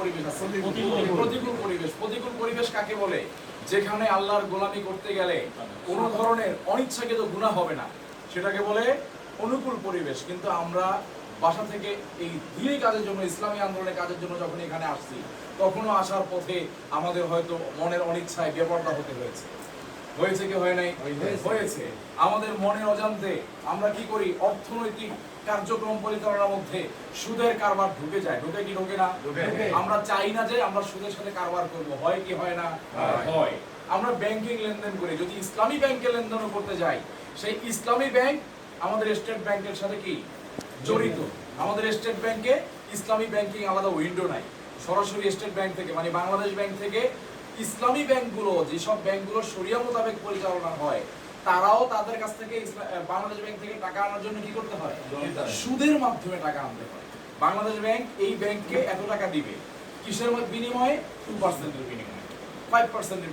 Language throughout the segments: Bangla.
পরিবেশ প্রতিকূল পরিবেশ। প্রতিকূল পরিবেশ। কাকে বলে? যেখানে আল্লাহর গোলামি করতে গেলে কোনো ধরনের অনিচ্ছাকৃত গুণা হবে না। সেটাকে বলে অনুকূল পরিবেশ। কিন্তু আমরা বাসা থেকে এই দিনই কাজের জন্য ইসলামী আন্দোলনের কাজের জন্য যখন এখানে আসছি তখনও আসার পথে আমাদের হয়তো মনের অনিচ্ছায় বেপরটা হতে হয়েছে। হয়েছে কি হয় নাই? হয়েছে। আমাদের মনের অজান্তে আমরা কি করি? অর্থনৈতিক কার্যক্রম পরিচালনার মধ্যে সুদের কারবার ঢুকে যায়। ঢুকে কি ঢোকে না? আমরা চাই না যে আমরা সুদের সাথে কারবার করব। হয় কি হয় না? হয়। আমরা ব্যাংকিং লেনদেন করি। যদি ইসলামী ব্যাংকে লেনদেন করতে যাই সেই ইসলামী ব্যাংক আমাদের স্টেট ব্যাংকের সাথে কি? জড়িত। আমাদের স্টেট ব্যাংকে ইসলামী ব্যাংকিং আলাদা উইন্ডো নাই। সরাসরি স্টেট ব্যাংক থেকে মানে বাংলাদেশ ব্যাংক থেকে ইসলামী ব্যাংকগুলো যেসব ব্যাংকগুলো শরিয়া মোতাবেক পরিচালনা হয় তারাও তাদের কাছ থেকে বাংলাদেশ ব্যাংক থেকে টাকা আনার জন্য কি করতে হয়? সুদের মাধ্যমে টাকা আনতে হয়। বাংলাদেশ ব্যাংক এই ব্যাংককে এত টাকা দিবে? কিসের বিনিময়ে? টু পার্সেন্টের বিনিময়ে। ফাইভ পার্সেন্টের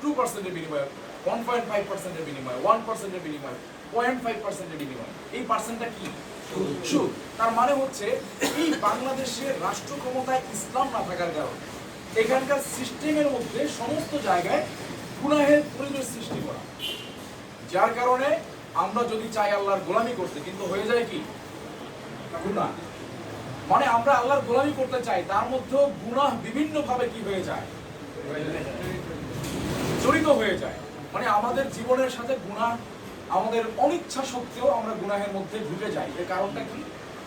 টু পার্সেন্টের বিনিময়ে ওয়ান পয়েন্ট ফাইভ পার্সেন্টের বিনিময়ে ওয়ান পার্সেন্টের বিনিময়ে পয়েন্ট ফাইভ পার্সেন্টের বিনিময়ে। এই পার্সেন্টটা কি? সুদ। তার মানে হচ্ছে এই বাংলাদেশের রাষ্ট্র ক্ষমতায় ইসলাম না থাকার কারণে এখানকার সিস্টেমের মধ্যে সমস্ত জায়গায় গুনাহের পরিবেশ সৃষ্টি করা। যার কারণে আমরা যদি চাই আল্লাহর গোলামি করতে কিন্তু হয়ে যায় কি? গুনাহ। মানে আমরা আল্লাহর গোলামি করতে চাই তার মধ্যেও গুনাহ বিভিন্ন ভাবে কি হয়ে যায়? জড়িত হয়ে যায়। মানে আমাদের জীবনের সাথে গুনাহ আমাদের অনিচ্ছা সত্ত্বেও আমরা গুনাহের মধ্যে ঢুকে যাই। এর কারণটা কি?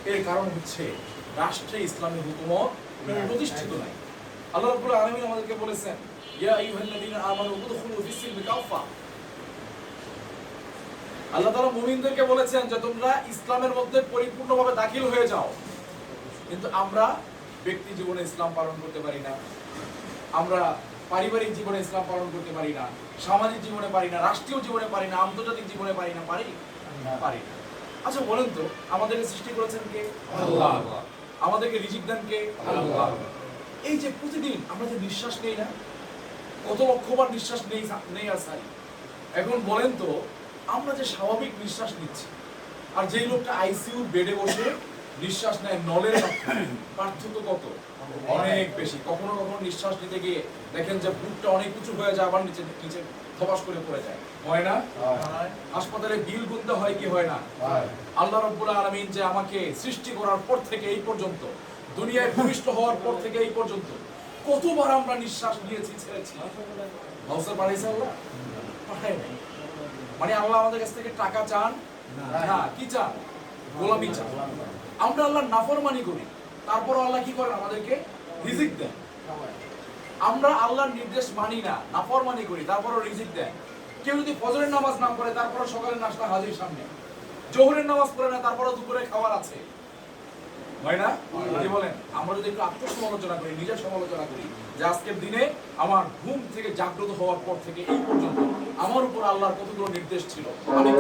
এর কারণ হচ্ছে রাষ্ট্রে ইসলামী হুকুমত প্রতিষ্ঠিত নাই। আল্লাহ রাব্বুল আলামিন আমাদেরকে বলেছেন ইয়া আইয়ুহাল্লাযীনা আমানু উদখুলু ফিস-সিলমি কাফা আল্লাহ তাআলা মুমিনদেরকে বলেছেন যে তোমরা ইসলামের মধ্যে পরিপূর্ণভাবে দাখিল হয়ে যাও। কিন্তু আমরা ব্যক্তি জীবনে ইসলাম পালন করতে পারি না। আমরা পারিবারিক জীবনে ইসলাম পালন করতে পারি না। সামাজিক জীবনে পারি না। রাষ্ট্রীয় জীবনে পারি না। আন্তর্জাতিক জীবনে পারি না। পারি? পারি না। আচ্ছা বলেন তো আমাদেরকে সৃষ্টি করেছেন কে? আল্লাহ। আমাদেরকে রিজিক দেন কে? আল্লাহ। এই যে প্রতিদিন আমরা যে নিঃশ্বাস নেই না কত লক্ষবার নিঃশ্বাস নেই নেই ছাড়ি এখন বলেন তো আমরা যে স্বাভাবিক নিঃশ্বাস নিচ্ছি আর যেই লোকটা আইসিইউ বেডে বসে নিঃশ্বাস নেয় নলের পার্থক্য কত? অনেক বেশি। কখনো কখনো নিঃশ্বাস নিতে গিয়ে দেখেন যে বুকটা অনেক উঁচু হয়ে যায় আবার নিচে নিচে ধপাস করে পড়ে যায়। হয় না? হাসপাতালে বিল গুনতে হয় কি হয় না? আল্লাহ রাব্বুল আলামিন যে আমাকে সৃষ্টি করার পর থেকে এই পর্যন্ত দুনিয়ায় ভূমিষ্ঠ হওয়ার পর থেকে এই পর্যন্ত কতবার আমরা নিঃশ্বাস নিয়েছি, ছেড়েছি? পাঠাইছে আল্লাহ? মানে আল্লাহ আমাদের কাছ থেকে টাকা চান? না, কি চান? গোলামি চান। আমরা আল্লাহ নাফরমানি করি। তারপর আল্লাহ কি করেন আমাদেরকে? রিজিক দেন। আমরা আল্লাহর নির্দেশ মানি না, নাফরমানি করি, তারপরও রিজিক দেন কেউ যদি ফজরের নামাজ না পড়ে তারপরে সকালের নাস্তা হাজির সামনে। জোহরের নামাজ পড়ে না তারপরে দুপুরে খাবার আছে। হয় না কি বলেন, আমরা যদি একটু আত্মসমালোচনা করি, নিজের সমালোচনা করি, যে আজকের দিনে আমার ঘুম থেকে জাগ্রত হওয়ার পর থেকে এই পর্যন্ত আমার উপর আল্লাহর কতগুলো নির্দেশ ছিল